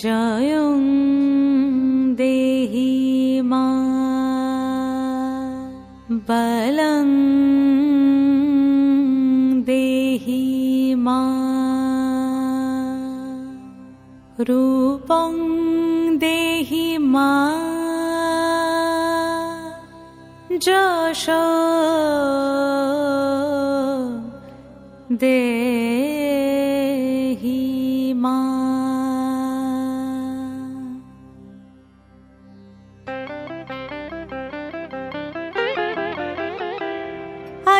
जयं देहि मा बलं देहि मा रूपं देहि मा जश दे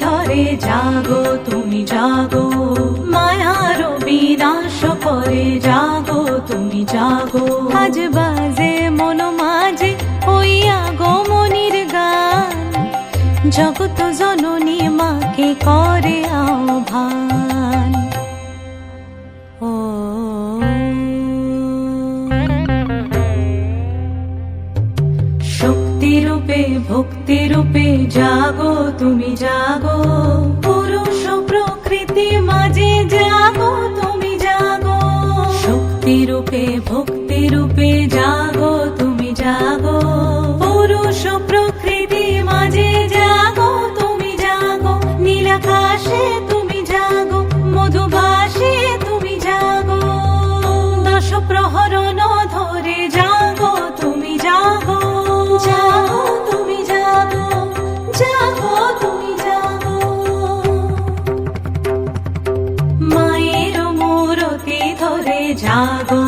ধরে জাগো, তুমি জাগো। মায়ার বিনাশ করে জাগো, তুমি জাগো। আজ বাজে মন মাঝে হইয়া গোমনির গান। জগত জননী মাকে করে আহ্বান। ভক্তি রূপে জাগো, তুমি জাগো। রূপে, ভক্তি রূপে জাগো, তুমি জাগো। পুরুষ প্রকৃতি মাঝে জাগো, তুমি জাগো। নীলাকাশে তুমি জাগো, মধুভাসে তুমি জাগো। দশ প্রহরণ ধরে জাগো, তুমি জাগো। জাগো, তুমি জাগো জাগো, তুমি জাগো। মায়ের মূরতি ধরে জাগো।